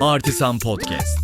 Artisan Podcast.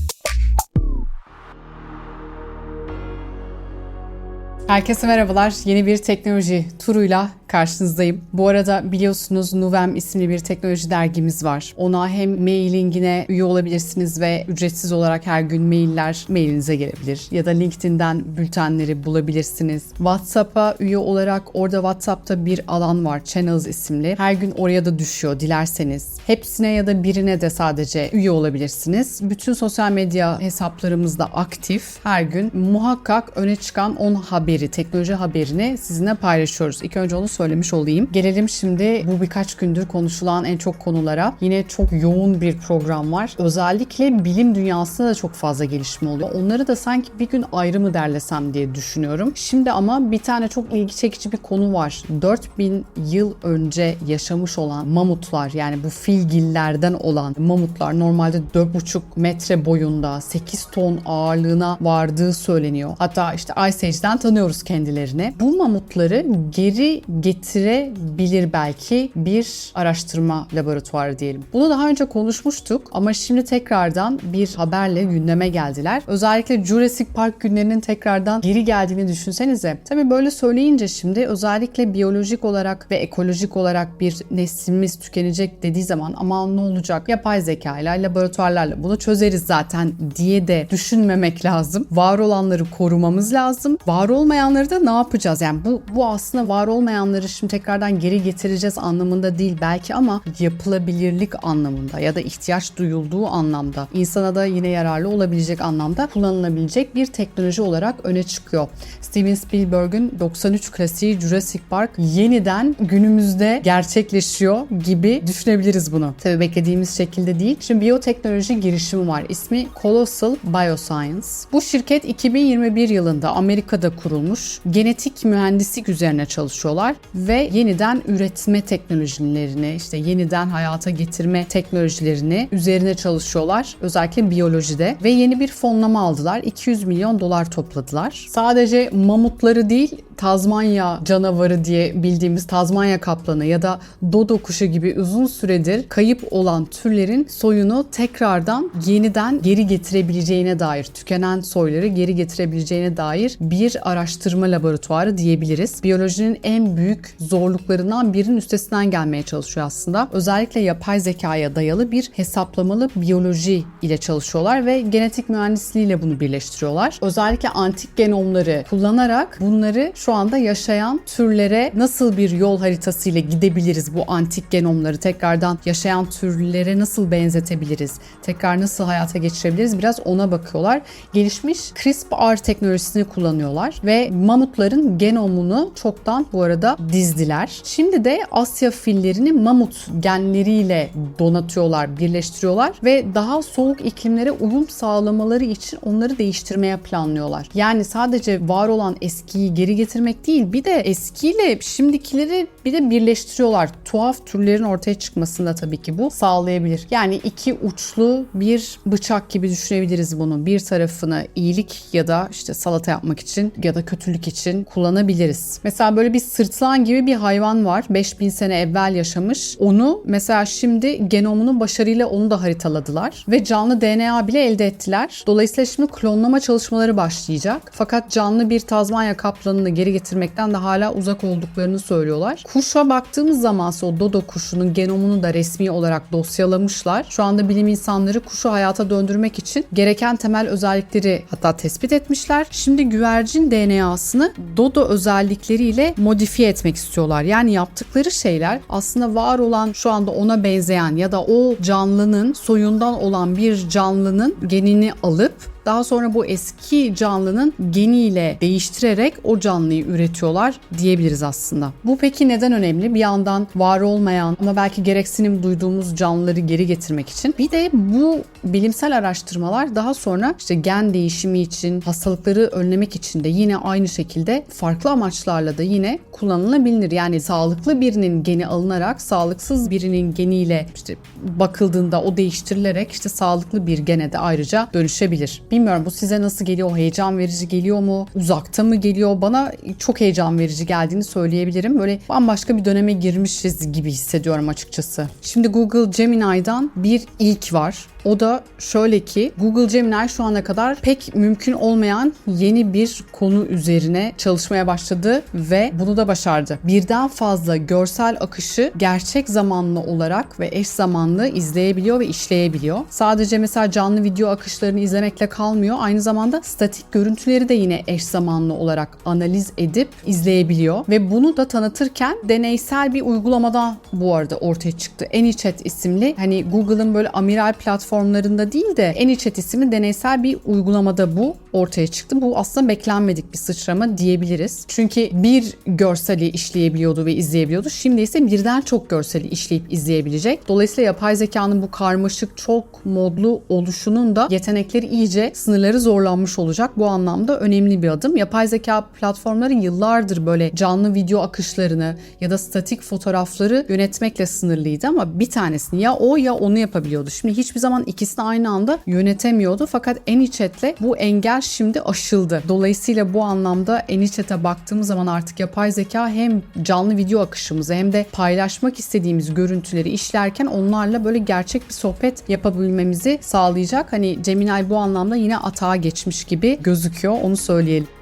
Herkese merhabalar. Yeni bir teknoloji turuyla karşınızdayım. Bu arada biliyorsunuz Nuvem isimli bir teknoloji dergimiz var. Ona hem mailingine üye olabilirsiniz ve ücretsiz olarak her gün mailler mailinize gelebilir. Ya da LinkedIn'den bültenleri bulabilirsiniz. WhatsApp'a üye olarak orada WhatsApp'ta bir alan var. Channels isimli. Her gün oraya da düşüyor dilerseniz. Hepsine ya da birine de sadece üye olabilirsiniz. Bütün sosyal medya hesaplarımız da aktif. Her gün muhakkak öne çıkan 10 haberi, teknoloji haberini sizinle paylaşıyoruz. İlk önce onu söylemiş olayım. Gelelim şimdi bu birkaç gündür konuşulan en çok konulara. Yine çok yoğun bir program var. Özellikle bilim dünyasında da çok fazla gelişme oluyor. Onları da sanki bir gün ayrı mı derlesem diye düşünüyorum. Şimdi ama bir tane çok ilgi çekici bir konu var. 4000 yıl önce yaşamış olan mamutlar yani bu filgillerden olan mamutlar normalde 4,5 metre boyunda 8 ton ağırlığına vardığı söyleniyor. Hatta işte Ice Age'den tanıyoruz kendilerini. Bu mamutları geri getirebilir belki bir araştırma laboratuvarı diyelim. Bunu daha önce konuşmuştuk ama şimdi tekrardan bir haberle gündeme geldiler. Özellikle Jurassic Park günlerinin tekrardan geri geldiğini düşünsenize. Tabii böyle söyleyince şimdi özellikle biyolojik olarak ve ekolojik olarak bir neslimiz tükenecek dediği zaman aman ne olacak yapay zeka ile laboratuvarlarla bunu çözeriz zaten diye de düşünmemek lazım. Var olanları korumamız lazım. Var olmayanları da ne yapacağız? Yani bu, bu aslında var olmayanları şimdi tekrardan geri getireceğiz anlamında değil belki ama yapılabilirlik anlamında ya da ihtiyaç duyulduğu anlamda insana da yine yararlı olabilecek anlamda kullanılabilecek bir teknoloji olarak öne çıkıyor. Steven Spielberg'ün 93 klasiği Jurassic Park yeniden günümüzde gerçekleşiyor gibi düşünebiliriz bunu. Tabii beklediğimiz şekilde değil. Şimdi biyoteknoloji girişimi var. İsmi Colossal Bioscience. Bu şirket 2021 yılında Amerika'da kurulmuş. Genetik mühendislik üzerine çalışıyorlar ve yeniden üretme teknolojilerini, işte yeniden hayata getirme teknolojilerini üzerine çalışıyorlar. Özellikle biyolojide ve yeni bir fonlama aldılar. 200 milyon dolar topladılar. Sadece mamutları değil, Tazmanya canavarı diye bildiğimiz Tazmanya kaplanı ya da dodo kuşu gibi uzun süredir kayıp olan türlerin soyunu tekrardan yeniden geri getirebileceğine dair, tükenen soyları geri getirebileceğine dair bir araştırma laboratuvarı diyebiliriz. Biyolojinin en büyük zorluklarından birinin üstesinden gelmeye çalışıyor aslında. Özellikle yapay zekaya dayalı bir hesaplamalı biyoloji ile çalışıyorlar ve genetik mühendisliğiyle bunu birleştiriyorlar. Özellikle antik genomları kullanarak bunları anda yaşayan türlere nasıl bir yol haritası ile gidebiliriz bu antik genomları tekrardan yaşayan türlere nasıl benzetebiliriz? Tekrar nasıl hayata geçirebiliriz? Biraz ona bakıyorlar. Gelişmiş CRISPR teknolojisini kullanıyorlar ve mamutların genomunu çoktan bu arada dizdiler. Şimdi de Asya fillerini mamut genleriyle donatıyorlar, birleştiriyorlar ve daha soğuk iklimlere uyum sağlamaları için onları değiştirmeye planlıyorlar. Yani sadece var olan eskiyi geri getirmek değil bir de eskiyle şimdikileri bir de birleştiriyorlar. Tuhaf türlerin ortaya çıkmasında tabii ki bu sağlayabilir. Yani iki uçlu bir bıçak gibi düşünebiliriz bunu. Bir tarafını iyilik ya da işte salata yapmak için ya da kötülük için kullanabiliriz. Mesela böyle bir sırtlan gibi bir hayvan var. 5000 sene evvel yaşamış. Onu mesela şimdi genomunu başarıyla onu da haritaladılar ve canlı DNA bile elde ettiler. Dolayısıyla şimdi klonlama çalışmaları başlayacak. Fakat canlı bir Tazmanya kaplanını geri getirmekten de hala uzak olduklarını söylüyorlar. Kuşa baktığımız zaman o dodo kuşunun genomunu da resmi olarak dosyalamışlar. Şu anda bilim insanları kuşu hayata döndürmek için gereken temel özellikleri hatta tespit etmişler. Şimdi güvercin DNA'sını dodo özellikleriyle modifiye etmek istiyorlar. Yani yaptıkları şeyler aslında var olan şu anda ona benzeyen ya da o canlının soyundan olan bir canlının genini alıp daha sonra bu eski canlının geniyle değiştirerek o canlıyı üretiyorlar diyebiliriz aslında. Bu peki neden önemli? Bir yandan var olmayan ama belki gereksinim duyduğumuz canlıları geri getirmek için. Bir de bu bilimsel araştırmalar daha sonra işte gen değişimi için, hastalıkları önlemek için de yine aynı şekilde farklı amaçlarla da yine kullanılabilir. Yani sağlıklı birinin geni alınarak sağlıksız birinin geniyle işte bakıldığında o değiştirilerek işte sağlıklı bir gene de ayrıca dönüşebilir. Bilmiyorum bu size nasıl geliyor? Heyecan verici geliyor mu? Uzakta mı geliyor? Bana çok heyecan verici geldiğini söyleyebilirim. Böyle bambaşka bir döneme girmişiz gibi hissediyorum açıkçası. Şimdi Google Gemini'den bir ilk var. O da şöyle ki Google Gemini şu ana kadar pek mümkün olmayan yeni bir konu üzerine çalışmaya başladı ve bunu da başardı. Birden fazla görsel akışı gerçek zamanlı olarak ve eş zamanlı izleyebiliyor ve işleyebiliyor. Sadece mesela canlı video akışlarını izlemekle kalmıyor. Aynı zamanda statik görüntüleri de yine eş zamanlı olarak analiz edip izleyebiliyor ve bunu da tanıtırken deneysel bir uygulamada bu arada ortaya çıktı. AnyChat isimli hani Google'ın böyle amiral platformlarında değil de AnyChat isimli deneysel bir uygulamada bu ortaya çıktı. Bu aslında beklenmedik bir sıçrama diyebiliriz. Çünkü bir görseli işleyebiliyordu ve izleyebiliyordu. Şimdi ise birden çok görseli işleyip izleyebilecek. Dolayısıyla yapay zekanın bu karmaşık çok modlu oluşunun da yetenekleri iyice sınırları zorlanmış olacak. Bu anlamda önemli bir adım. Yapay zeka platformları yıllardır böyle canlı video akışlarını ya da statik fotoğrafları yönetmekle sınırlıydı ama bir tanesini ya o ya onu yapabiliyordu. Şimdi hiçbir zaman ikisini aynı anda yönetemiyordu. Fakat AnyChat'le bu engel şimdi aşıldı. Dolayısıyla bu anlamda AnyChat'e baktığımız zaman artık yapay zeka hem canlı video akışımızı hem de paylaşmak istediğimiz görüntüleri işlerken onlarla böyle gerçek bir sohbet yapabilmemizi sağlayacak. Hani Gemini bu anlamda yine atağa geçmiş gibi gözüküyor. Onu söyleyelim.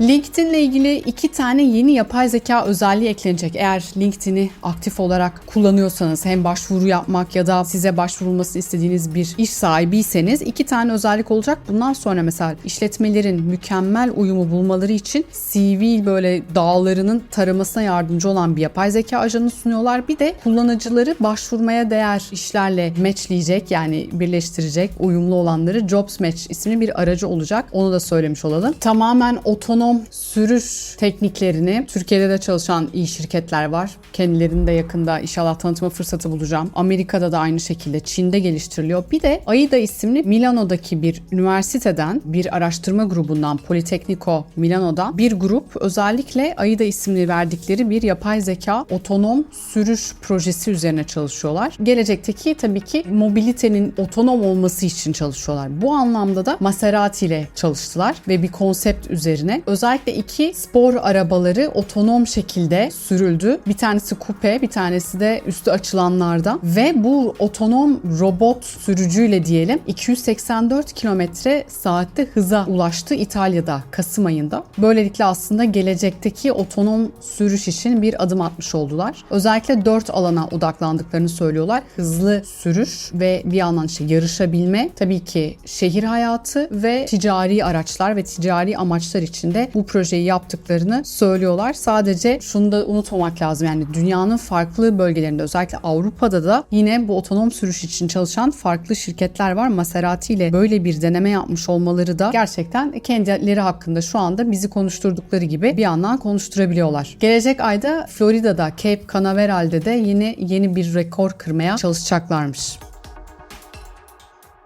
LinkedIn ile ilgili iki tane yeni yapay zeka özelliği eklenecek. Eğer LinkedIn'i aktif olarak kullanıyorsanız hem başvuru yapmak ya da size başvurulmasını istediğiniz bir iş sahibiyseniz iki tane özellik olacak. Bundan sonra mesela işletmelerin mükemmel uyumu bulmaları için CV böyle dağlarının taramasına yardımcı olan bir yapay zeka ajanı sunuyorlar. Bir de kullanıcıları başvurmaya değer işlerle matchleyecek yani birleştirecek uyumlu olanları Jobs Match isimli bir aracı olacak. Onu da söylemiş olalım. Tamamen otonom sürüş tekniklerini Türkiye'de de çalışan iyi şirketler var. Kendilerini de yakında inşallah tanıtma fırsatı bulacağım. Amerika'da da aynı şekilde Çin'de geliştiriliyor. Bir de AIDA isimli Milano'daki bir üniversiteden bir araştırma grubundan Politecnico Milano'da bir grup özellikle AIDA isimli verdikleri bir yapay zeka otonom sürüş projesi üzerine çalışıyorlar. Gelecekteki tabii ki mobilitenin otonom olması için çalışıyorlar. Bu anlamda da Maserati ile çalıştılar ve bir konsept üzerine özellikle iki spor arabaları otonom şekilde sürüldü. Bir tanesi kupe, bir tanesi de üstü açılanlardan ve bu otonom robot sürücüyle diyelim 284 kilometre saatte hıza ulaştı İtalya'da Kasım ayında. Böylelikle aslında gelecekteki otonom sürüş için bir adım atmış oldular. Özellikle dört alana odaklandıklarını söylüyorlar. Hızlı sürüş ve bir yandan işte yarışabilme, tabii ki şehir hayatı ve ticari araçlar ve ticari amaçlar için de bu projeyi yaptıklarını söylüyorlar. Sadece şunu da unutmamak lazım yani dünyanın farklı bölgelerinde özellikle Avrupa'da da yine bu otonom sürüş için çalışan farklı şirketler var. Maserati ile böyle bir deneme yapmış olmaları da gerçekten kendileri hakkında şu anda bizi konuşturdukları gibi bir yandan konuşturabiliyorlar. Gelecek ayda Florida'da Cape Canaveral'de de yine yeni bir rekor kırmaya çalışacaklarmış.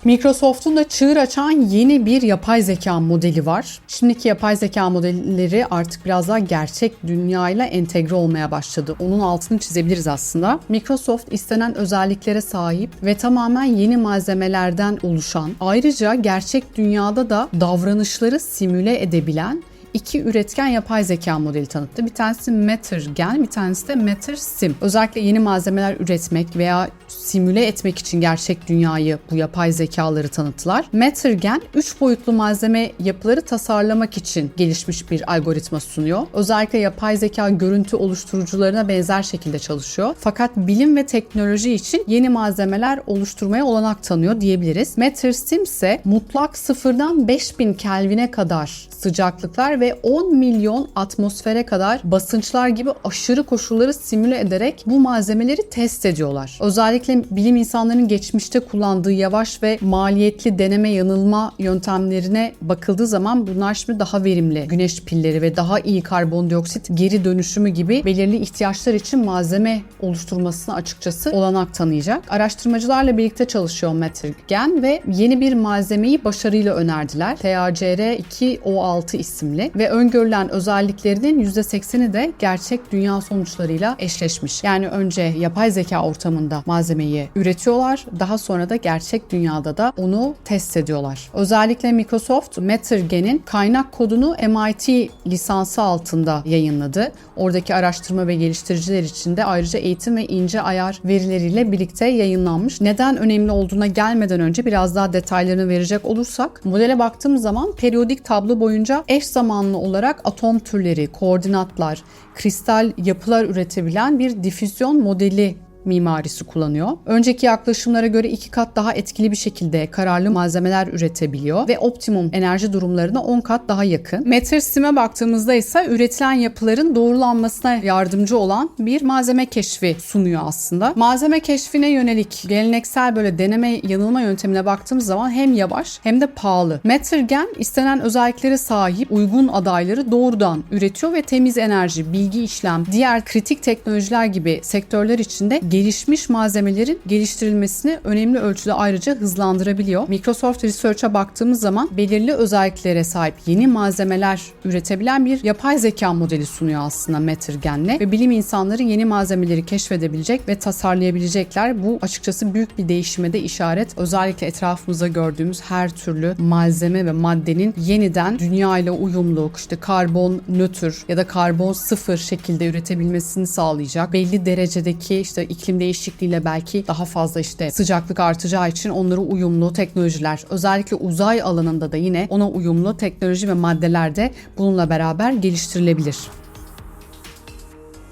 Microsoft'un da çığır açan yeni bir yapay zeka modeli var. Şimdiki yapay zeka modelleri artık biraz daha gerçek dünyayla entegre olmaya başladı. Onun altını çizebiliriz aslında. Microsoft istenen özelliklere sahip ve tamamen yeni malzemelerden oluşan, ayrıca gerçek dünyada da davranışları simüle edebilen iki üretken yapay zeka modeli tanıttı. Bir tanesi MatterGen, bir tanesi de MatterSim. Özellikle yeni malzemeler üretmek veya simüle etmek için gerçek dünyayı bu yapay zekaları tanıttılar. MatterGen 3 boyutlu malzeme yapıları tasarlamak için gelişmiş bir algoritma sunuyor. Özellikle yapay zeka görüntü oluşturucularına benzer şekilde çalışıyor. Fakat bilim ve teknoloji için yeni malzemeler oluşturmaya olanak tanıyor diyebiliriz. MatterSim ise mutlak sıfırdan 5000 Kelvin'e kadar sıcaklıklar ve 10 milyon atmosfere kadar basınçlar gibi aşırı koşulları simüle ederek bu malzemeleri test ediyorlar. Özellikle bilim insanlarının geçmişte kullandığı yavaş ve maliyetli deneme yanılma yöntemlerine bakıldığı zaman bunlar şimdi daha verimli. Güneş pilleri ve daha iyi karbondioksit geri dönüşümü gibi belirli ihtiyaçlar için malzeme oluşturmasına açıkçası olanak tanıyacak. Araştırmacılarla birlikte çalışıyor Mattergen ve yeni bir malzemeyi başarıyla önerdiler. TACR2O6 isimli ve öngörülen özelliklerinin %80'i de gerçek dünya sonuçlarıyla eşleşmiş. Yani önce yapay zeka ortamında malzemeyi üretiyorlar, daha sonra da gerçek dünyada da onu test ediyorlar. Özellikle Microsoft Mattergen'in kaynak kodunu MIT lisansı altında yayınladı. Oradaki araştırma ve geliştiriciler için de ayrıca eğitim ve ince ayar verileriyle birlikte yayınlanmış. Neden önemli olduğuna gelmeden önce biraz daha detaylarını verecek olursak modele baktığımız zaman periyodik tablo boyunca eş zamanlı olarak atom türleri, koordinatlar, kristal yapılar üretebilen bir difüzyon modeli mimarisi kullanıyor. Önceki yaklaşımlara göre iki kat daha etkili bir şekilde kararlı malzemeler üretebiliyor ve optimum enerji durumlarına 10 kat daha yakın. Metersime baktığımızda ise üretilen yapıların doğrulanmasına yardımcı olan bir malzeme keşfi sunuyor aslında. Malzeme keşfine yönelik geleneksel böyle deneme yanılma yöntemine baktığımız zaman hem yavaş hem de pahalı. Metergen istenen özelliklere sahip uygun adayları doğrudan üretiyor ve temiz enerji, bilgi işlem, diğer kritik teknolojiler gibi sektörler içinde gelişmiş malzemelerin geliştirilmesini önemli ölçüde ayrıca hızlandırabiliyor. Microsoft Research'a baktığımız zaman belirli özelliklere sahip yeni malzemeler üretebilen bir yapay zeka modeli sunuyor aslında Mattergen'le ve bilim insanları yeni malzemeleri keşfedebilecek ve tasarlayabilecekler. Bu açıkçası büyük bir değişime de işaret. Özellikle etrafımızda gördüğümüz her türlü malzeme ve maddenin yeniden dünya ile uyumlu, işte karbon nötr ya da karbon sıfır şekilde üretebilmesini sağlayacak. Belli derecedeki işte iklim değişikliğiyle belki daha fazla işte sıcaklık artacağı için onlara uyumlu teknolojiler özellikle uzay alanında da yine ona uyumlu teknoloji ve maddeler de bununla beraber geliştirilebilir.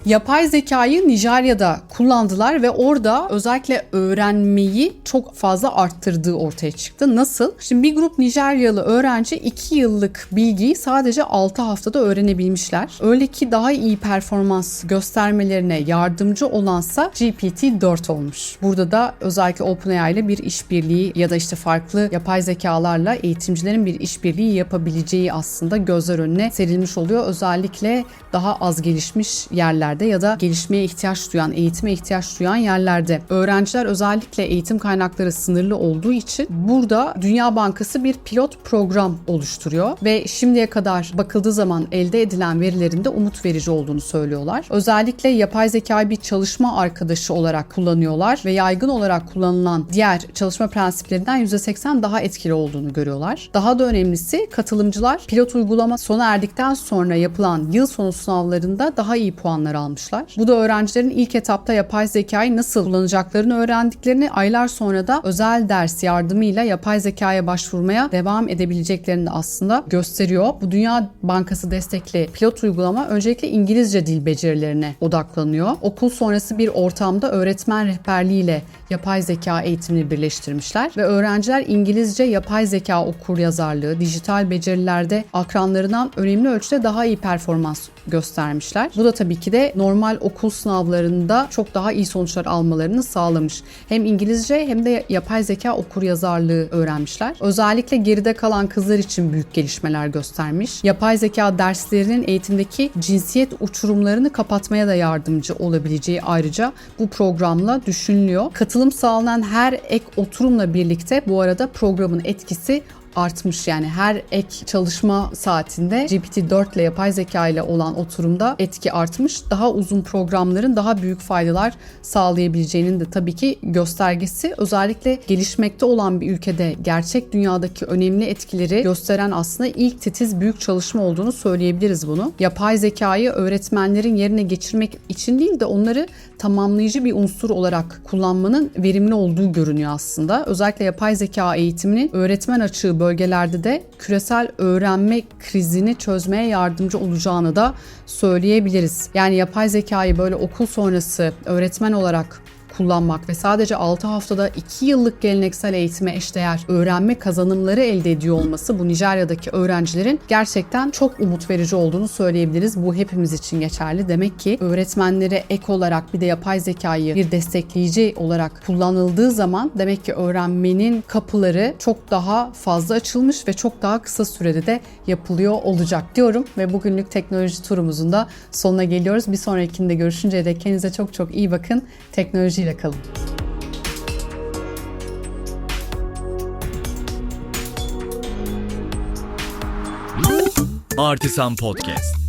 Yapay zekayı Nijerya'da kullandılar ve orada özellikle öğrenmeyi çok fazla arttırdığı ortaya çıktı. Nasıl? Şimdi bir grup Nijeryalı öğrenci 2 yıllık bilgiyi sadece 6 haftada öğrenebilmişler. Öyle ki daha iyi performans göstermelerine yardımcı olansa GPT-4 olmuş. Burada da özellikle OpenAI ile bir işbirliği ya da işte farklı yapay zekalarla eğitimcilerin bir işbirliği yapabileceği aslında gözler önüne serilmiş oluyor. Özellikle daha az gelişmiş yerlerde ya da gelişmeye ihtiyaç duyan, eğitime ihtiyaç duyan yerlerde. Öğrenciler özellikle eğitim kaynakları sınırlı olduğu için burada Dünya Bankası bir pilot program oluşturuyor ve şimdiye kadar bakıldığı zaman elde edilen verilerin de umut verici olduğunu söylüyorlar. Özellikle yapay zekayı bir çalışma arkadaşı olarak kullanıyorlar ve yaygın olarak kullanılan diğer çalışma prensiplerinden %80 daha etkili olduğunu görüyorlar. Daha da önemlisi katılımcılar pilot uygulama sona erdikten sonra yapılan yıl sonu sınavlarında daha iyi puanlar almışlar. Bu da öğrencilerin ilk etapta yapay zekayı nasıl kullanacaklarını öğrendiklerini aylar sonra da özel ders yardımıyla yapay zekaya başvurmaya devam edebileceklerini de aslında gösteriyor. Bu Dünya Bankası destekli pilot uygulama öncelikle İngilizce dil becerilerine odaklanıyor. Okul sonrası bir ortamda öğretmen rehberliğiyle yapay zeka eğitimini birleştirmişler ve öğrenciler İngilizce yapay zeka okur yazarlığı, dijital becerilerde akranlarından önemli ölçüde daha iyi performans göstermişler. Bu da tabii ki de normal okul sınavlarında çok daha iyi sonuçlar almalarını sağlamış. Hem İngilizce hem de yapay zeka okur yazarlığı öğrenmişler. Özellikle geride kalan kızlar için büyük gelişmeler göstermiş. Yapay zeka derslerinin eğitimdeki cinsiyet uçurumlarını kapatmaya da yardımcı olabileceği ayrıca bu programla düşünülüyor. Katılım sağlanan her ek oturumla birlikte bu arada programın etkisi artmış yani her ek çalışma saatinde GPT-4 ile yapay zeka ile olan oturumda etki artmış. Daha uzun programların daha büyük faydalar sağlayabileceğinin de tabii ki göstergesi. Özellikle gelişmekte olan bir ülkede gerçek dünyadaki önemli etkileri gösteren aslında ilk titiz büyük çalışma olduğunu söyleyebiliriz bunu. Yapay zekayı öğretmenlerin yerine geçirmek için değil de onları tamamlayıcı bir unsur olarak kullanmanın verimli olduğu görünüyor aslında. Özellikle yapay zeka eğitiminin öğretmen açığı bölgelerde de küresel öğrenme krizini çözmeye yardımcı olacağını da söyleyebiliriz. Yani yapay zekayı böyle okul sonrası öğretmen olarak kullanmak ve sadece 6 haftada 2 yıllık geleneksel eğitime eşdeğer öğrenme kazanımları elde ediyor olması bu Nijerya'daki öğrencilerin gerçekten çok umut verici olduğunu söyleyebiliriz. Bu hepimiz için geçerli. Demek ki öğretmenlere ek olarak bir de yapay zekayı bir destekleyici olarak kullanıldığı zaman demek ki öğrenmenin kapıları çok daha fazla açılmış ve çok daha kısa sürede de yapılıyor olacak diyorum ve bugünlük teknoloji turumuzun da sonuna geliyoruz. Bir sonrakinde görüşünceye dek kendinize çok çok iyi bakın. Teknolojiyle kalın. Artisan Podcast.